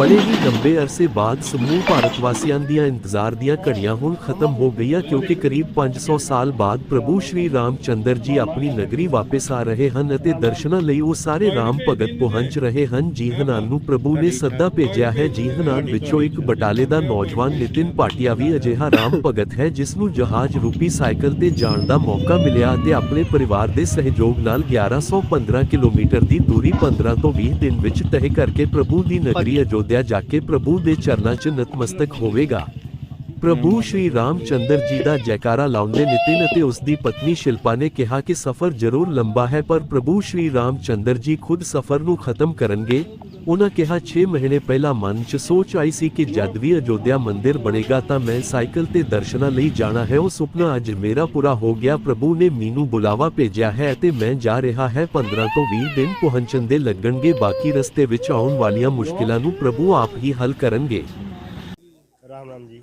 ਬੜੇ ਹੀ ਲੰਬੇ ਅਰਸੇ ਬਾਅਦ ਸਮੂਹ ਭਾਰਤ ਵਾਸੀਆਂ ਦੀਆਂ ਇੰਤਜ਼ਾਰ ਦੀਆਂ ਘੜੀਆਂ ਹੁਣ ਖਤਮ ਹੋ ਗਈਆਂ ਕਿਉਂਕਿ ਕਰੀਬ 500 ਸਾਲ ਬਾਅਦ ਪ੍ਰਭੂ ਸ਼੍ਰੀ ਰਾਮਚੰਦਰ ਜੀ ਆਪਣੀ ਨਗਰੀ ਵਾਪਸ ਆ ਰਹੇ ਹਨ ਅਤੇ ਦਰਸ਼ਨਾਂ ਲਈ ਉਹ ਸਾਰੇ ਰਾਮ ਭਗਤ ਪਹੁੰਚ ਰਹੇ ਹਨ। ਜੀਹਨਾਂ ਨੂੰ ਪ੍ਰਭੂ ਨੇ ਸੱਦਾ ਭੇਜਿਆ ਹੈ। ਜੀਹਨਾਂ ਵਿੱਚੋਂ ਇੱਕ ਬਟਾਲੇ ਦਾ ਨੌਜਵਾਨ ਨਿਤਿਨ ਭਾਟੀਆ ਵੀ ਅਜਿਹਾ ਰਾਮ ਭਗਤ ਹੈ ਜਿਸ ਨੂੰ ਜਹਾਜ਼ ਰੂਪੀ ਸਾਈਕਲ ਤੇ ਜਾਣ ਦਾ ਮੌਕਾ ਮਿਲਿਆ ਅਤੇ ਆਪਣੇ ਪਰਿਵਾਰ ਦੇ ਸਹਿਯੋਗ ਨਾਲ 1115 ਕਿਲੋਮੀਟਰ ਦੀ ਦੂਰੀ 15 ਤੋਂ 20 ਦਿਨ ਵਿੱਚ ਤਹਿ ਕਰਕੇ ਪ੍ਰਭੂ ਦੀ ਨਗਰੀ ਅਯੋਧਿਆ ਜਾ ਕੇ ਪ੍ਰਭੂ ਦੇ ਚਰਨਾਂ 'ਚ ਨਤਮਸਤਕ ਹੋਵੇਗਾ। ਪ੍ਰਭੂ ਸ਼੍ਰੀ ਰਾਮਚੰਦਰ ਜੀ ਦਾ ਜੈਕਾਰਾ ਲਾਉਂਦੇ ਨਿਤਿਨ ਅਤੇ ਉਸ ਦੀ ਪਤਨੀ ਸ਼ਿਲਪਾ ਨੇ ਕਿਹਾ ਕਿ ਸਫ਼ਰ ਜ਼ਰੂਰ ਲੰਬਾ ਹੈ, ਪਰ ਪ੍ਰਭੂ ਸ਼੍ਰੀ ਰਾਮਚੰਦਰ ਜੀ ਖੁਦ ਸਫ਼ਰ ਨੂੰ ਖਤਮ ਕਰਨਗੇ। ਉਹਨਾਂ ਕਿਹਾ 6 ਮਹੀਨੇ ਪਹਿਲਾਂ ਮਨ 'ਚ ਸੋਚ ਆਈ ਸੀ ਕਿ ਜਦ ਵੀ ਅਯੋਧਿਆ ਮੰਦਿਰ ਬਣੇਗਾ ਤਾਂ ਮੈਂ ਸਾਈਕਲ ਤੇ ਦਰਸ਼ਨਾਂ ਲਈ ਜਾਣਾ ਹੈ। ਉਹ ਸੁਪਨਾ ਅੱਜ ਮੇਰਾ ਪੂਰਾ ਹੋ ਗਿਆ। ਪ੍ਰਭੂ ਨੇ ਮੈਨੂੰ ਬੁਲਾਵਾ ਭੇਜਿਆ ਹੈ ਤੇ ਮੈਂ ਜਾ ਰਿਹਾ ਹੈ। 15 ਤੋਂ 20 ਦਿਨ ਪਹੁੰਚਣ ਦੇ ਲੱਗਣਗੇ। ਬਾਕੀ ਰਸਤੇ ਵਿੱਚ ਆਉਣ ਵਾਲੀਆਂ ਮੁਸ਼ਕਿਲਾਂ ਨੂੰ ਪ੍ਰਭੂ ਆਪ ਹੀ ਹੱਲ ਕਰਨਗੇ। ਰਾਮ ਰਾਮ ਜੀ।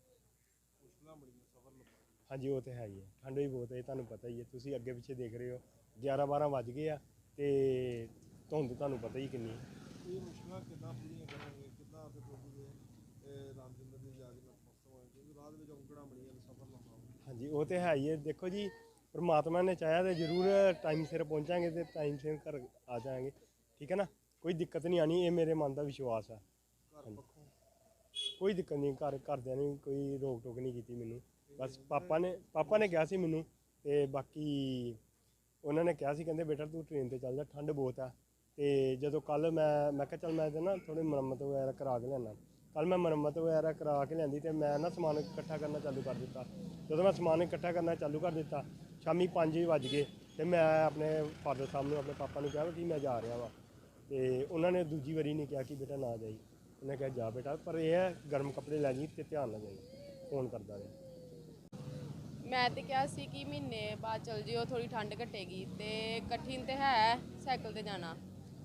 ਹਾਂਜੀ ਉਹ ਤੇ ਹੈ ਹੀ ਹੈ। ਠੰਡ ਵੀ ਬਹੁਤ ਹੈ ਤੁਹਾਨੂੰ ਪਤਾ ਹੀ ਹੈ। ਤੁਸੀਂ ਅੱਗੇ ਪਿੱਛੇ ਦੇਖ ਰਹੇ ਹੋ 11 12 ਵੱਜ ਗਏ ਆ ਤੇ ਧੁੰਦ ਤੁਹਾਨੂੰ ਪਤਾ ਹੀ ਕਿੰਨੀ ਹੈ। ਇਹ ਮੁਸ਼ਕਲਾਂ ਕਿੱਦਾਂ ਪੂਰੀਆਂ ਕਰਾਂਗੇ ਕਿੱਦਾਂ ਆਪਣੇ ਪ੍ਰਭੂ ਦੇ ਇਹ ਰਾਮਚੰਦਰ ਦੀ ਯਾਦ ਨਾਲ ਮਸਤ ਹੋਏ ਕਿਉਂਕਿ ਰਾਹ ਦੇ ਵਿੱਚ ਔਂਕੜਾਂ ਬੜੀਆਂ ਨੇ ਸਫ਼ਰ ਲੰਬਾ ਵਾ। ਹਾਂਜੀ ਉਹ ਤੇ ਹੈ ਹੀ ਹੈ। ਦੇਖੋ ਜੀ ਪ੍ਰਮਾਤਮਾ ਨੇ ਚਾਹਿਆ ਤੇ ਜ਼ਰੂਰ ਟਾਈਮ ਸਿਰ ਪਹੁੰਚਾਂਗੇ ਤੇ ਟਾਈਮ ਸਿਰ ਘਰ ਆ ਜਾਾਂਗੇ ਠੀਕ ਹੈ ਨਾ? ਕੋਈ ਦਿੱਕਤ ਨਹੀਂ ਆਣੀ ਇਹ ਮੇਰੇ ਮਨ ਦਾ ਵਿਸ਼ਵਾਸ ਹੈ ਘਰ ਪੱਖੋਂ ਕੋਈ ਦਿੱਕਤ ਨਹੀਂ, ਘਰ, ਘਰਦਿਆਂ ਨੇ ਕੋਈ ਰੋਕ ਟੋਕ ਨਹੀਂ ਕੀਤੀ ਮੈਨੂੰ। ਬਸ ਪਾਪਾ ਨੇ ਪਾਪਾ ਨੇ ਕਿਹਾ ਸੀ ਮੈਨੂੰ ਤੇ ਬਾਕੀ ਉਹਨਾਂ ਨੇ ਕਿਹਾ ਸੀ, ਕਹਿੰਦੇ ਬੇਟਾ ਤੂੰ ਟ੍ਰੇਨ ਤੇ ਚੱਲ ਜਾ, ਠੰਡ ਬਹੁਤ ਆ। ਤੇ ਜਦੋਂ ਕੱਲ ਮੈਂ ਮੈਂ ਕਿਹਾ ਚੱਲ ਮੈਂ ਇਹਦੇ ਨਾ ਥੋੜੀ ਮੁਰੰਮਤ ਵਗੈਰਾ ਕਰਾ ਕੇ ਲਿਆਣਾ ਕੱਲ ਮੈਂ ਮੁਰੰਮਤ ਵਗੈਰਾ ਕਰਾ ਕੇ ਲਿਆਂਦੀ ਤੇ ਮੈਂ ਨਾ ਸਮਾਨ ਇਕੱਠਾ ਕਰਨਾ ਚਾਲੂ ਕਰ ਦਿੱਤਾ। ਜਦੋਂ ਮੈਂ ਸਮਾਨ ਇਕੱਠਾ ਕਰਨਾ ਚਾਲੂ ਕਰ ਦਿੱਤਾ, ਸ਼ਾਮੀ 5 ਵੱਜ ਗਏ ਤੇ ਮੈਂ ਆਪਣੇ ਫਾਦਰ ਸਾਹਿਬ ਨੂੰ, ਆਪਣੇ ਪਾਪਾ ਨੂੰ ਕਿਹਾ ਕਿ ਮੈਂ ਜਾ ਰਿਹਾ ਵਾਂ। ਤੇ ਉਹਨਾਂ ਨੇ ਦੂਜੀ ਵਾਰੀ ਨਹੀਂ ਕਿਹਾ ਕਿ ਬੇਟਾ ਨਾ ਜਾਈ। ਉਹਨੇ ਕਿਹਾ, ਜਾ ਬੇਟਾ, ਪਰ ਇਹ ਹੈ, ਗਰਮ ਕੱਪੜੇ ਲੈ ਜੀ ਤੇ ਧਿਆਨ ਨਾਲ ਜਾਈ। ਫੋਨ ਕਰਦਾ ਰਿਹਾ। ਮੈਂ ਤੇ ਕਿਹਾ ਸੀ ਕਿ ਮਹੀਨੇ ਬਾਅਦ ਚਲ ਜਿਓ ਥੋੜੀ ਠੰਡ ਘਟੇਗੀ ਤੇ ਕਠਿਨ ਤੇ ਹੈ ਸਾਈਕਲ ਤੇ ਜਾਣਾ।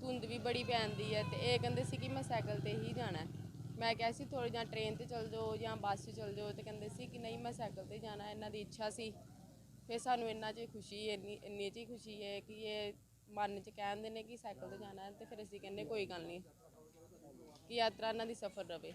ਧੁੰਦ ਵੀ ਬੜੀ ਪੈਂਦੀ ਹੈ ਤੇ ਇਹ ਕਹਿੰਦੇ ਸੀ ਕਿ ਮੈਂ ਸਾਈਕਲ ਤੇ ਹੀ ਜਾਣਾ ਹੈ। ਮੈਂ ਕਿਹਾ ਸੀ ਥੋੜੀ ਜਾਂ ਟ੍ਰੇਨ ਤੇ ਚਲ ਜਾਓ ਜਾਂ ਬੱਸ 'ਚ ਚਲ ਜਾਓ ਤੇ ਕਹਿੰਦੇ ਸੀ ਕਿ ਨਹੀਂ, ਮੈਂ ਸਾਈਕਲ ਤੇ ਜਾਣਾ, ਇਹਨਾਂ ਦੀ ਇੱਛਾ ਸੀ। ਫਿਰ ਸਾਨੂੰ ਇੰਨਾ 'ਚ ਖੁਸ਼ੀ, ਇੰਨੀ ਇੰਨੀ 'ਚ ਹੀ ਖੁਸ਼ੀ ਹੈ ਕਿ ਇਹ ਮਨ 'ਚ ਕਹਿੰਦੇ ਨੇ ਕਿ ਸਾਈਕਲ ਤੇ ਜਾਣਾ ਹੈ ਤੇ ਫਿਰ ਅਸੀਂ ਕਹਿੰਦੇ ਕੋਈ ਗੱਲ ਨਹੀਂ। ਕਿ ਯਾਤਰਾ ਇਹਨਾਂ ਦੀ ਸਫਲ ਰਹੇ।